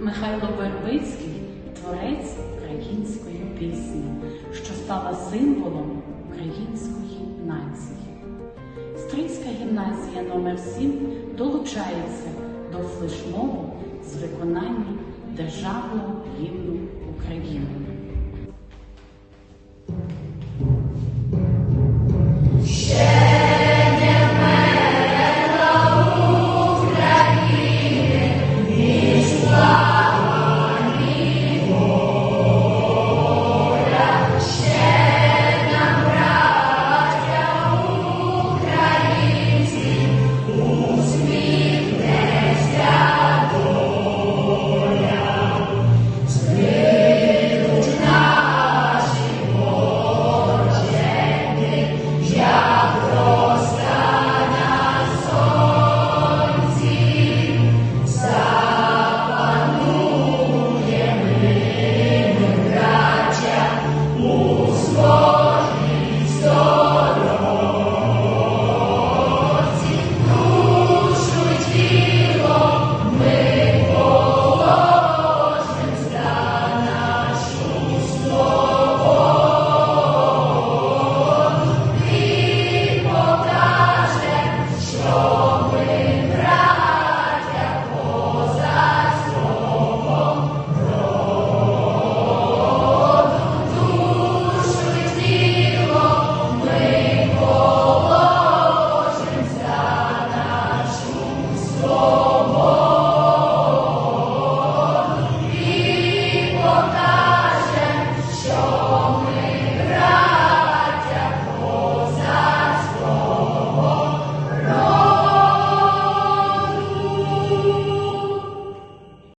Михайло Вербицький творець української пісні, що стала символом української нації. Стрийська гімназія номер 7 долучається до флешмобу з виконання Державного гімну України.